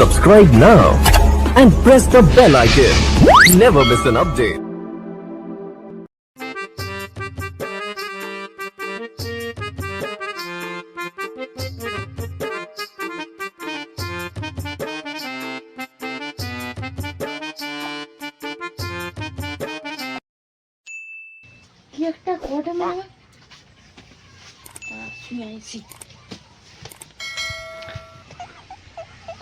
Subscribe now and press the bell icon. Never miss an update. কি একটা ঘটে মনে হয় শুনে আইছি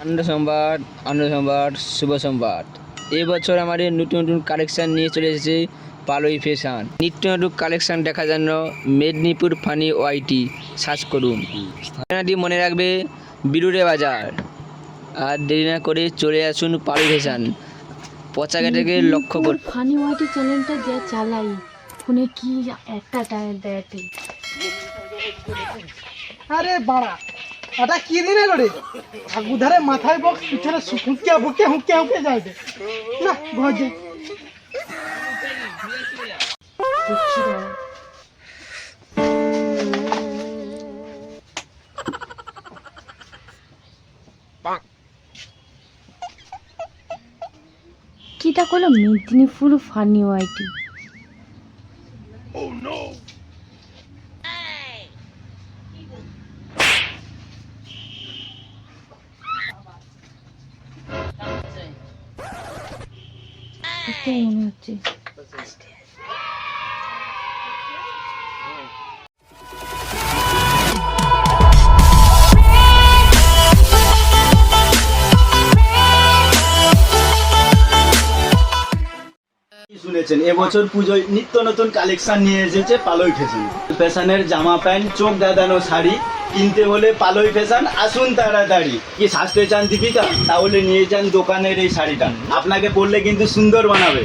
আনন্দ সংবাদ আনন্দ সংবাদ শুভ সংবাদ। এবছর আমাদের নতুন নতুন কালেকশন নিয়ে চলে এসেছে পালোই ফ্যাশন নিত্য নতুন কালেকশান দেখার জন্য মেদিনীপুর ফানি ওয়াইটি সার্চ করুন। ঠিকানাটি মনে রাখবে বিরুড়ে বাজার। আর দেরি না করে চলে আসুন পালোই ফ্যাশন পচাগা থেকে লক্ষ্য কর ফানি ওয়াইটি চ্যানেলটা যে চালাই ফোনে কি একটা টায়ার দেয়াতে আরে বাড়া। এটা কি দিন রে আগুধারে মাথায় বক্স পিছনে হুঁকিয়া বুকে হুঁকিয়া হুঁকে যায়। না ঘর যাই। কিটা করল মেদিনীপুর ফানি ওয়াইটি শুনেছেন, এবছর পুজোয় নিত্য নতুন কালেকশন নিয়ে এসেছে পালই ফ্যাশন ফ্যাশনের জামা প্যান্ট, চোখ দাদানো শাড়ি কিনতে হলে পালই ফ্যাশন, আসুন তাড়াতাড়ি। কি সাজতে চান দীপিকা? তাহলে নিয়ে যান দোকানের এই শাড়িটা। আপনাকে পরলে কিন্তু সুন্দর বানাবে।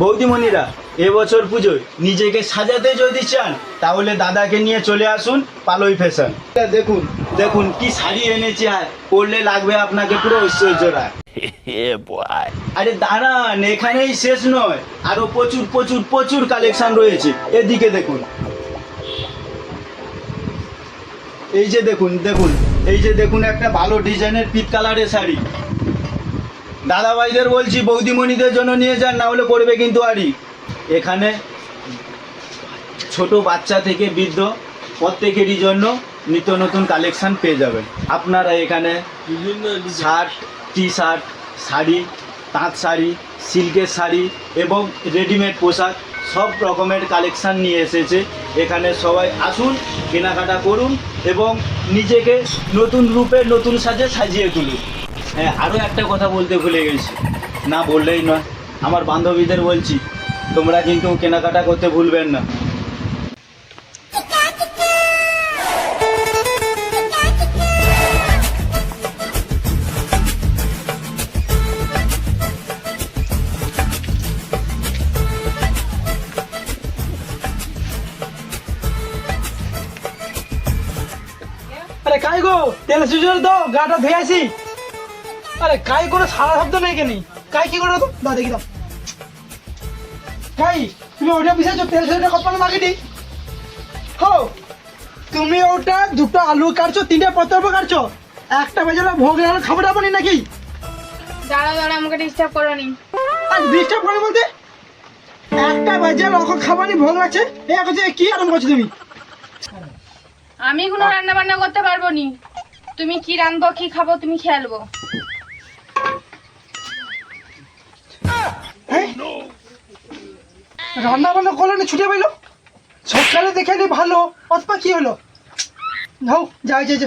বৌদিমণিরা, এবছর পুজোয় নিজেকে সাজাতে যদি চান, তাহলে দাদাকে নিয়ে চলে আসুন পালই ফ্যাশন। দেখুন দেখুন কি শাড়ি এনেছে আর পরলে লাগবে আপনাকে পুরো ঐশ্বর্য রায় আরে দাঁড়ান, এখানেই শেষ নয়, আরও প্রচুর প্রচুর প্রচুর কালেকশন রয়েছে। এদিকে দেখুন। এই যে দেখুন দেখুন এই যে দেখুন একটা ভালো ডিজাইনের পিত কালারের শাড়ি। দাদা ভাইদের বলছি বৌদিমণিদের জন্য নিয়ে যান না হলে পড়বে কিন্তু আরই। এখানে ছোট বাচ্চা থেকে বৃদ্ধ প্রত্যেকেরই জন্য নিত্য নতুন কালেকশান পেয়ে যাবেন। আপনারা এখানে বিভিন্ন শার্ট টি শার্ট শাড়ি তাঁত শাড়ি সিল্কের শাড়ি এবং রেডিমেড পোশাক সব রকমের কালেকশান নিয়ে এসেছে। এখানে সবাই আসুন, কেনাকাটা করুন এবং নিজেকে নতুন রূপে নতুন সাজে সাজিয়ে তুলুন। হ্যাঁ আরও একটা কথা বলতে ভুলে গেছি। না বললেই নয়, আমার বান্ধবীদের বলছি, তোমরা কিন্তু কেনাকাটা করতে ভুলবেন না। আরে কাই গো? তেল সুজল দাও গাটা ধুয়ে আসি। আরে কাই কোনো সারা শব্দ নেই কেন? কাই কি করো দাও দেখি দাও। কাই তুমি ওটা পিছাচ্ছ তেল সুজলটা কপালে মাখি দি হো তুমি ওটা দুটো আলু কাটছো তিনটে পত্র কাটছো। একটা বেজালে ভোগ লাগানো খাবার আপনি নাকি? দাঁড়া দাঁড়া আমাকে ডিস্টার্ব করো নি। আর ডিস্টার্ব করে বলতে? একটা বাজে লক্ষ খাবারই ভোগ লাগছে এ কি আরাম করছ তুমি? আমি কোনো রান্না বান্না করতে পারব নি। তুমি কি রাঁধবো কি খাব তুমি খেলব হ্যাঁ? রান্না বান্না করল না ছুটে পাইলো সকালে দেখে নি ভালো অথবা কি হলো? নাও যাই যাই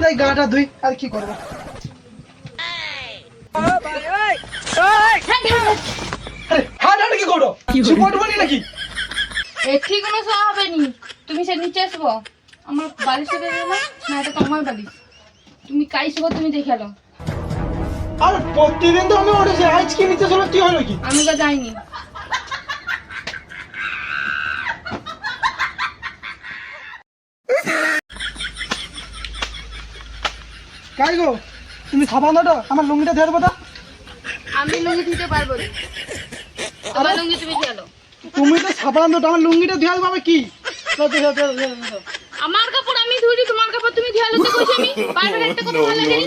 যাই গাটা ধুই আর কি করব? আরে হাট হাট কি করো? বানি নাকি? এটি কোনো সহ হবে নি। তুমি সে নিচে আসব। আমার বালিশ থেকে না না এটা তোমার বালিশ। তুমি কাই শুবো তুমি দেখে এলো আর প্রতিদিন তো আমি উঠেছি আজ কি নিতে চলো কি হলো কি? আমি তো যাইনি। কাই গো তুমি সাবান দাও আমার লুঙ্গিটা ধরে দেবো আমি লুঙ্গি দিতে পারব না। তোমার লুঙ্গি তুমি খেলো তুমি তো সাবান দাও আমার লুঙ্গিটা ধুয়ে দেবো কি? আমার কাপড় আমি ধুইছি তোমার কাপড় তুমি ধুয়া লতে কইছি আমি। বারবার একটা কথা ভালো লাগে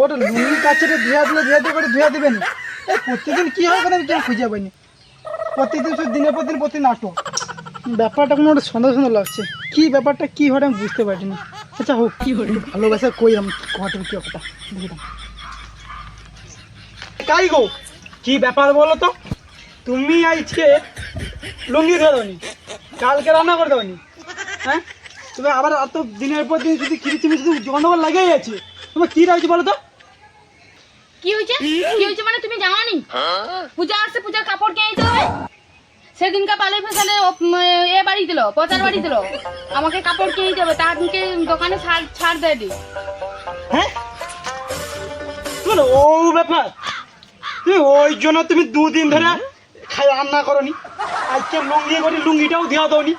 ওটা লুঙ্গি কাছে ধুয়া দিলে ধুয়া দিয়ে করে ধুয়া দিবেন। এই প্রত্যেকদিন কি হয় করে আমি কেউ খুঁজে পাইনি। প্রত্যেকদিন শুধু দিনের পর দিন প্রতি নাটক ব্যাপারটা কোনো একটা সন্দেহ সন্দেহ লাগছে। কি ব্যাপারটা কি হয় আমি বুঝতে পারছি না আচ্ছা হোক কি হয় ভালোবাসা কই আমি ঘটের কি কথা দেখি দাও। কাই গো? কি ব্যাপার বলো তো? তুমি আজকে লুঙ্গি ধরোনি কালকে রান্না করে দেওনি হ্যাঁ? তুমি আবার এত দিনের পর দিন যদি খিরিচিমি শুধু গন্ডগোল লাগেই আছে তোমার কি রয়েছে বলো তো? কি হয়েছে? কি? হয়েছে মানে তুমি জানো নি? পূজা আসছে পূজার কাপড় কে দিতে হবে সেদিনকে পালে ফেসালে এ বাড়ি দিল পচার বাড়ি দিল। আমাকে কাপড় কে দিতে হবে তারকে দোকানে ছাড় ছাড় দেয় দি। হ্যাঁ? ও ব্যাপার। ওই জন্য তুমি দুদিন ধরে খাই রান্না করনি। আজকে লুঙ্গি করি লুঙ্গিটাও দেওয়া দৌনি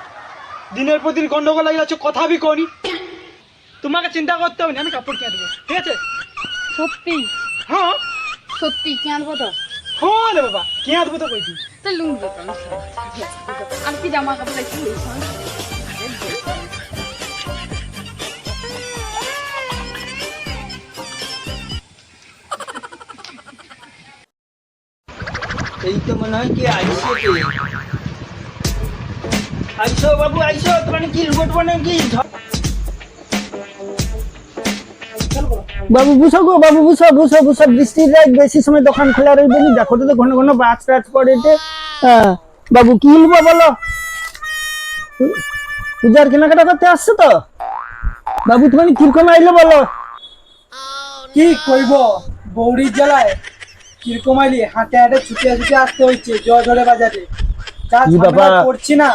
দিনের প্রতিদিন দিন গন্ডগোল লাগিয়ে আছে কথা বি করি তোমাকে চিন্তা করতে হবে না আমি কাপড় কিনে দেবো। ঠিক আছে? সত্যি? হ্যাঁ। সত্যি কি আনব তো। হ্যাঁ রে বাবা কিনে দেবো তো তুই তো লুঙ্গি আর কি জামা কাপড় একটু এই তো মনে হয় কি আইসো কে? আইসো বাবু আইসো। তোমার কি লুকোট মানে কি? বাবু বুঝো গো বাবু বুঝো বুঝো বুঝো বৃষ্টির রাত বেশি সময় দোকান খোলা রইবে নি। দেখো তো ঘন ঘন বাস টাচ পড়ে। হ্যাঁ, বাবু কি নিবো বলো? পূজার কেনাকাটা করতে আসছো তো? বাবু তুমি কীরকম আইলো বলো? কি কইব? বৌরির জ্বালায়। কীরকম আইলি হাঁটে হাঁটে ছুটে ছুটে আসতে হচ্ছে জ্বর ঝরে বাজারে। যা কি ঝামেলা করছি না।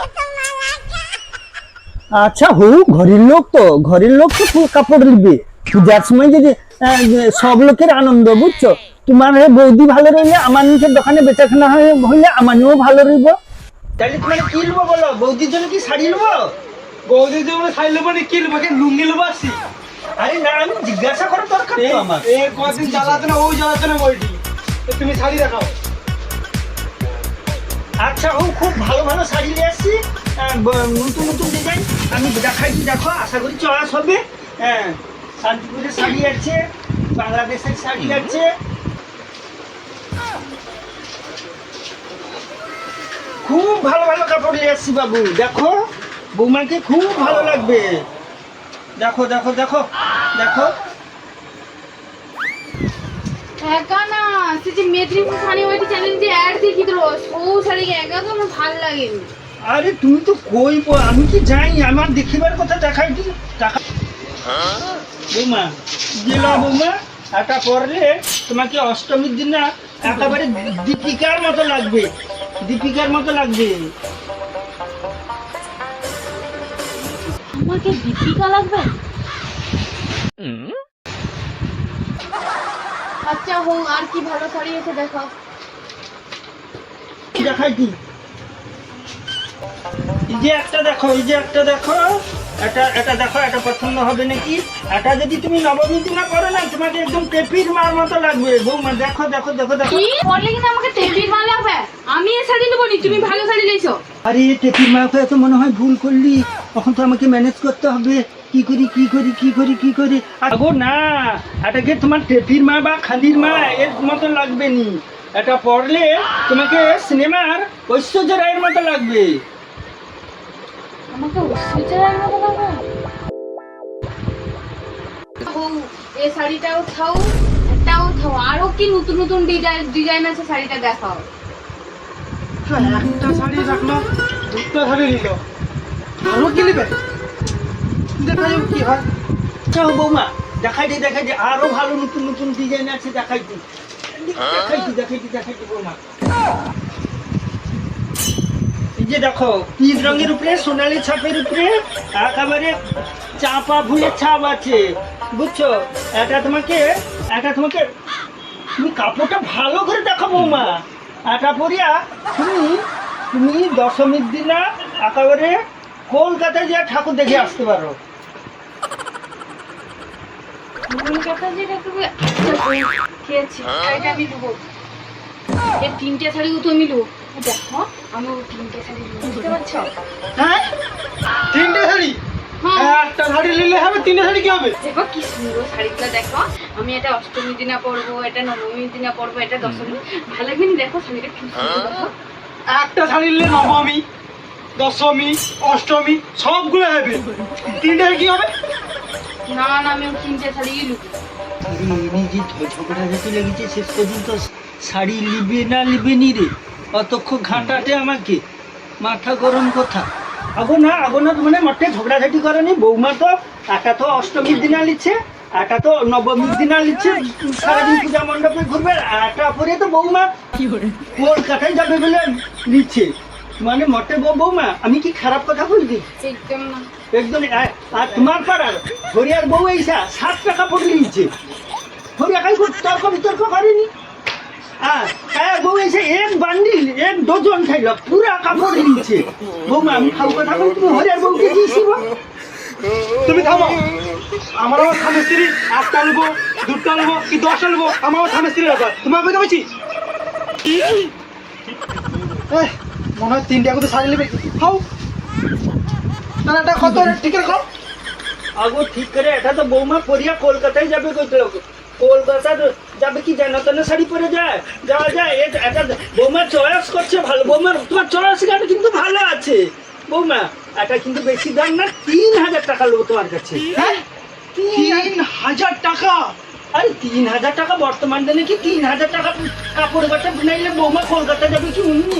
আচ্ছা হু ঘরের লোক তো ঘরের লোক তো ফুল কাপড় দিবে। পূজার সময় যদি আহ, সব লোকের আনন্দ বুঝছ? তোমার এ বৌদি ভালো রইলে আমার নিজের দোকানে বেচাকেনা হয়ে- হইলে আমারও ভালো রইব। তাহলে তোমার কি নেব বলো? বৌদির জন্য কি শাড়ি নেব বৌদি যেমন সাইল নেব না কি নেব কি লুঙ্গি নেব আসছি আরে না আমি জিজ্ঞাসা করার দরকার তো আমার। এই কদিন জ্বালাতে না ওই জ্বালাতে না বইটি। তুমি শাড়ি দেখাও। আচ্ছা ও খুব ভালো ভালো শাড়ি নিয়ে আসছি। নতুন নতুন ডিজাইন আমি দেখাই দেখো আশা করি চয়েস হবে। হ্যাঁ শান্তিপুরের শাড়ি আছে বাংলাদেশের শাড়ি আছে। খুব ভালো ভালো কাপড় নিয়ে আসছি বাবু দেখো। বৌমাকে খুব ভালো লাগবে। দেখো দেখো দেখো দেখো। একা না। সে যে মেদিনীপুর শাড়ি ওইটি চ্যানেল যে অ্যাড দেখি তো ও শাড়ি একা তো আমার ভালো লাগেনি আরে তুমি তো কই আমি কি জানি আমার দেখিবার কথা দেখাই কি টাকা বৌমা গেল বৌমা এটা পরলে তোমাকে অষ্টমীর দিন না একেবারে দীপিকার মতো লাগবে। দীপিকার মতো লাগবে। আমাকে দীপিকা লাগবে? আচ্ছা হোক আর কি ভালো শাড়ি আছে দেখাও দেখাই কি? এই যে একটা দেখো এই যে একটা দেখো এটা এটা দেখো এটা পছন্দ হবে নাকি? এটা যদি তুমি নবমী দিনা করো না তোমাকে একদম টেপির মার মতো লাগবে। বৌমা দেখো দেখো দেখো দেখো। কি? পরলে কিন্তু আমাকে টেপির মাল লাগবে? আমি এ শাড়ি নেব নি তুমি ভালো শাড়ি লেছো আরে টেপির মাকে এত মনে হয় ভুল করলি। তখন তো আমাকে ম্যানেজ করতে হবে। কি করি কি করি কি করি কি করি? আগো না এটাকে তোমার টেপির মা বা খাদির মা? এর মতো লাগবে নি। এটা পড়লে তোমাকে সিনেমার ঐশ্বর্য রায়ের মতো লাগবে। আমাকে ঐশ্বর্যের মতো লাগবে? এই শাড়িটাও থাও এটাও থাও। আরও কি নতুন নতুন ডিজাইন ডিজাইন আছে শাড়িটা দেখাও। হ্যাঁ, একটা শাড়ি রাখল দুটো শাড়ি নিল। আরও কি নিবে? বৌমা আরও ভালো নতুন নতুন ডিজাইন আছে বৌমা। এই যে দেখো রঙের উপরে ছাপের উপরে চাপা ফুলের ছাপ আছে। বুঝছ? এটা তোমাকে এটা তোমাকে তুমি কাপড়টা ভালো করে দেখো বৌমা। এটা পরিয়া তুমি তুমি দশমীর দিনা একেবারে কলকাতায় যে ঠাকুর দেখে আসতে পারো। খেয়েছি। আমি এই তিনটে শাড়িও তো আমি নেব। দেখো আমি ওই তিনটে শাড়ি বুঝতে পারছ? হ্যাঁ? শাড়ি? নিলে হবে তিনটে শাড়ি কি হবে? দেখো কি সুন্দর শাড়িগুলো দেখো। আমি এটা অষ্টমী দিনা পরবো এটা নবমী দিনা পরবো এটা দশমী ভালো লাগবে দেখো শাড়িটা কি সুন্দর একটা শাড়ি নিলে নবমী দশমী অষ্টমী সবগুলো হবে। তিনটে শাড়ি কি হবে? না না আমি তিনটে শাড়ি লুকি যে ঝগড়াঝাটি লেগেছে শেষ পর্যন্ত শাড়ি না লিবে নি রে? অতক্ষণ ঘাঁটাটে আমাকে। মাথা গরম কথা। আগো না আগো না মানে মটে ঝগড়াঝাটি করেনি। বৌমা তো একা তো অষ্টমীর দিন আলিচ্ছে একা তো নবমীর দিন আলিচ্ছে সারাদিন পূজা মণ্ডপে ঘুরবে একা পরে তো বৌমা কলকাতায় যাবে বলে নিচ্ছে। মানে মটে বৌমা আমি কি খারাপ কথা বলছি? একদম না। একদম আর আর তোমার পাড়ার হরিয়ার বউ এইসা সাত টাকা পড়ে নিচ্ছে হরিয়া কাই তর্ক বিতর্ক করেনি? হ্যাঁ বউ এসে এক বান্ডিল এক ডজন খাইল পুরা কাপড় নিচ্ছে বৌমা আমি খাও কথা বলি তুমি হরিয়ার বউকে দিয়েছিল তুমি থামো। আমার আমার স্বামী স্ত্রী একটা নেব দুটো নেব কি দশটা নেব আমার আমার স্বামী স্ত্রীর ব্যাপার। তোমার বলছি? মনে হয় তিনটে শাড়ি নেবে। খাও না এটা কত ঠিক করে খাও? আগো ঠিক করে এটা তো বৌমা পরিয়া কলকাতায় যাবে কইছিল কলকাতা যাবে কি জানো? তো না শাড়ি পরে যায় যাওয়া যায়। এটা বৌমা চয়েস করছে ভালো তোমার চয়েস গাড়ি কিন্তু ভালো আছে। বৌমা এটা কিন্তু বেশি দাম না তিন হাজার টাকা লোক তোমার কাছে। হ্যাঁ? তিন হাজার টাকা? আরে তিন হাজার টাকা বর্তমান দিনে কি তিন হাজার টাকা কাপড় বাটা বানাইলে বৌমা কলকাতা যাবে কি উনি?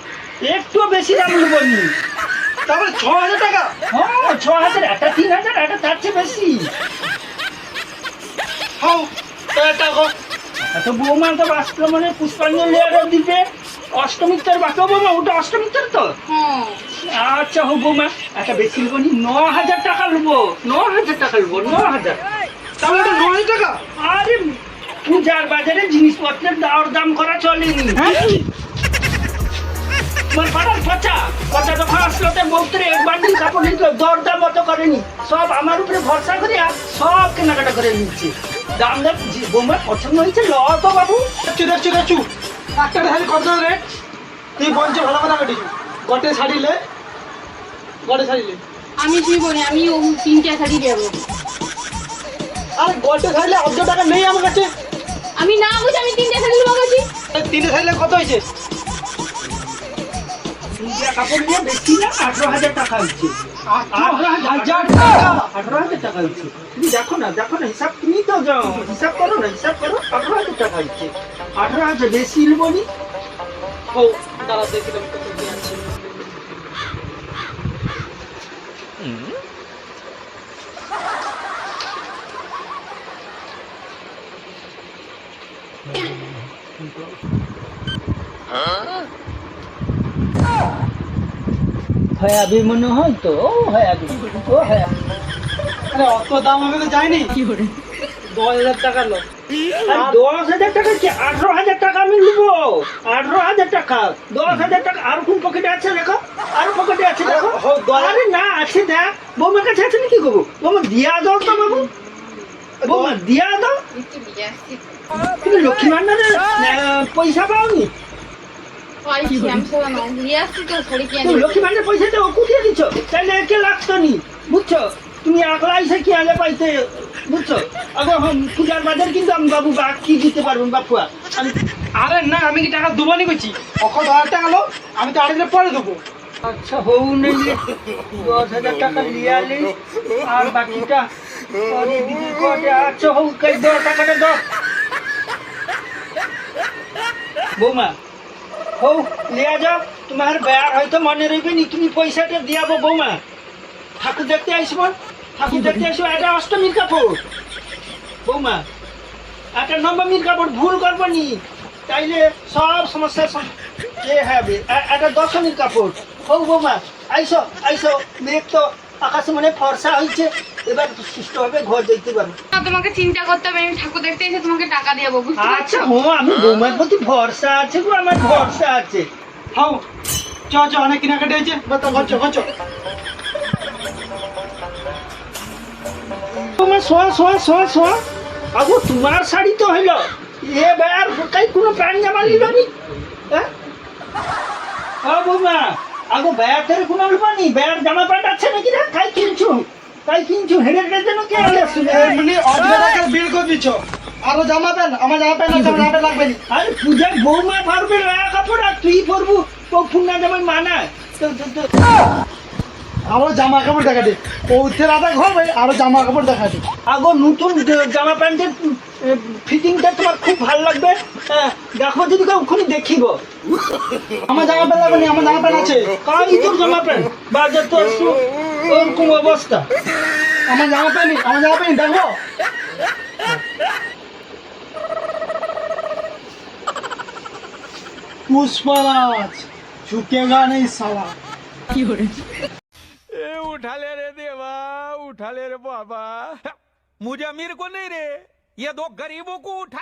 একটু বেশি দাম নেব নি। তারপরে ছ হাজার টাকা। হ্যাঁ ছ হাজার, একটা তিন হাজার, একটা তার চেয়ে বেশি। খাও একটা খাও এত বৌমা, তো বাস্তব মানে পুষ্পাঞ্জল লেয়ারও দিবে। তোর বাঁচো বৌমা, ওটা অষ্টমীর তোর তো। হ্যাঁ আচ্ছা হো বৌমা, একটা বেশি নেব নি, ন হাজার টাকা নেব। ন হাজার টাকা নেব, ন হাজার। তাহলে এটা ন হাজার টাকা। আরে, পূজার বাজারে জিনিসপত্রের দর দাম করা চলেনি। তোমার পাড়ার পচা পচা যখন আসলো তো বৌত্রে এক বান্ডিল কাপড় নিত দর দাম অত করেনি। সব আমার উপরে ভরসা করে সব কেনাকাটা করে নিচ্ছে দাম দাম জি- বৌমার পছন্দ হয়েছে? ল তো বাবু। দেখছু দেখছু দেখছু একটা শাড়ি কত রেট? তুই বলছো ভালো কথা কাটিছু গটে শাড়িলে গটে শাড়িলে আমি কি বলি আমি তিনটে শাড়ি দেবো। আরে গটে শাড়িলে অর্ধ টাকা নেই আমার কাছে। আমি না বুঝি আমি তিনটে শাড়ি তিনটে শাড়িলে কত হয়েছে? কাপড় নিয়ে বেশি না আঠারো হাজার টাকা হচ্ছে। আঠারো হাজার টাকা? আঠারো হাজার টাকা হচ্ছে। তুমি দেখো না দেখো না হিসাব তুমি তো যাও হিসাব করো না হিসাব করো আঠারো হাজার টাকা হচ্ছে। আঠারো হাজার বেশি বলি ও দাঁড়া দেখলাম হয়াবি মনে হয় তো ও হয়াবি আরে অত দাম আমি তো যাইনি দশ হাজার টাকা লো। দশ হাজার টাকা কি? আঠারো হাজার টাকা আমি নেব। আঠারো হাজার টাকা। দশ হাজার টাকা। আর কোন পকেটে আছে দেখো? আর পকেটে আছে দেখো? হো, দশ- আরে না আছে দেখ। বৌমার কাছে আছে নাকি গো? বৌমা দিয়া দাও তো বাবু। বৌমা দিয়া দাও। তুমি লক্ষ্মী ভান্ডারের পয়সা পাওনি? লক্ষ্মী ভান্ডার পয়সা তো কুটিয়ে দিচ্ছ? তাহলে একে লাগতো নি বুঝছ? তুমি একলা এসে কি আগে পাইতে বুঝছ? আগে হম, পূজার বাজার কিন্তু আমি বাবু বা কি দিতে পারব বাপুয়া? আমি আরে না আমি কি টাকা দেবো নি করছি অখন দশ হাজার টাকা লো আমি তো আড়াই পরে দেবো। আচ্ছা হউ নইলে দশ হাজার টাকা আলি আর বাকিটা আচ্ছা হউ কই দশ টাকাটা দাও বৌমা হউ লিয়া যাও। তোমার বেয়ার হয়তো মনে রইবে নি তুমি পয়সাটা দিয়াবো বৌমা। ঠাকুর দেখতে আসব ঠাকুর দেখতে আসব এটা অষ্টমীর কাপড়। বৌমা একটা নবমীর কাপড় ভুল করব নি। তাইলে সব সমস্যার সম- এ হবে একটা দশমীর কাপড়। হোক বৌমা আইসো আইসো মেঘ তো আকাশে মানে ফর্সা হয়েছে। এবার সুস্থভাবে ঘর যেতে পারো না, তোমাকে চিন্তা করতে হবে আমি ঠাকুর দেখতে এসে তোমাকে টাকা দিয়ে বুঝতে আচ্ছা বৌমা আমি বৌমার প্রতি ভরসা আছে গো আমার ভরসা আছে। হাও চ চ অনেক কেনাকাটি হয়েছে। বাতা ঘর চ ঘর চ। তোমার শোয়া শোয়া শোয়া শোয়া। আগো তোমার শাড়ি তো হইল এবার কাই কোনো প্যান্ট জামা নি হ্যাঁ? ও বৌমা। আগো ব্যাগ ধরে কোনো আলবানি ব্যাগ জামা প্যান্ট আছে নাকি না কাই কিনছো কাই কিনছো হেডের হেডে যেন কে এমনি অর্ধেক বিল করে দিচ্ছ। আরও জামা প্যান্ট আমার জামা প্যান্ট আছে জামা প্যান্ট লাগবে না। আরে পূজার বৌমা পারবে কাপড় আর তুই পরবু তো ফুন্না যেমন মানা তো তো তো আরো জামা কাপড় দেখা দে পৌঁছে রাধা ঘর ভাই আরো জামা কাপড় দেখা দে আগো নতুন যে- জামা প্যান্টের ফিটিংটা তোমার খুব ভালো লাগবে হ্যাঁ, দেখো যদি ওখানে দেখিব আমার জামা প্যান্ট লাগবে না আমার জামা প্যান্ট আছে কালই তোর জামা প্যান্ট বাজার তো আসলো ওরকম অবস্থা আমার জামা প্যান্ট নেই, আমার জামা প্যান্ট দেখো पुष्पराज झुकेगा नहीं साला ए उठा ले रे देवा, उठा ले रे बाबा। मुझे अमीर को नहीं रे, ये दो गरीबों को उठा